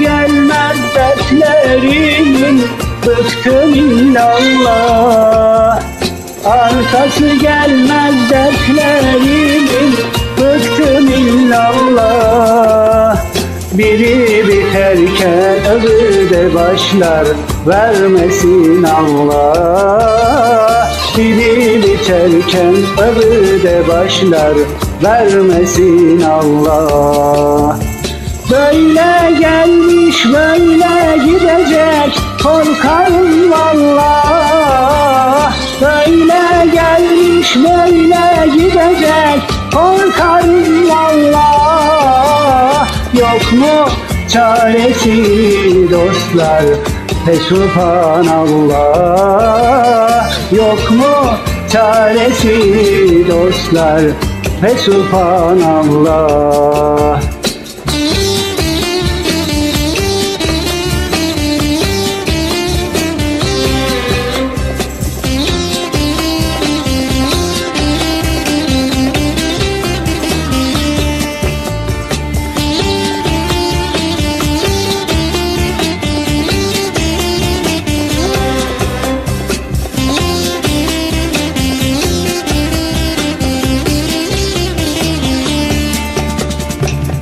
Gelmez dertlerimin Bıktım illallah Arkası gelmez dertlerimin Bıktım illallah Biri biterken öbürü de başlar Vermesin Allah. Biri biterken öbürü de başlar Vermesin Allah. Böyle gelmiş böyle gidecek Korkarım valla Böyle gelmiş böyle gidecek Korkarım valla Yok mu çaresi dostlar Fesubhanallah Yok mu çaresi dostlar Fesubhanallah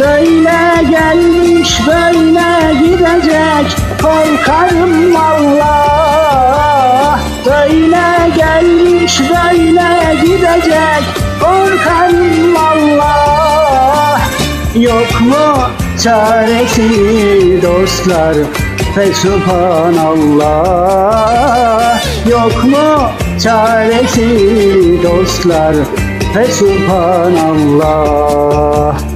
Böyle gelmiş böyle gidecek. Korkarım valla Böyle gelmiş böyle gidecek. Korkarım valla Yok mu çaresi dostlar? Fesubhanallah Yok mu çaresi dostlar? Fesubhanallah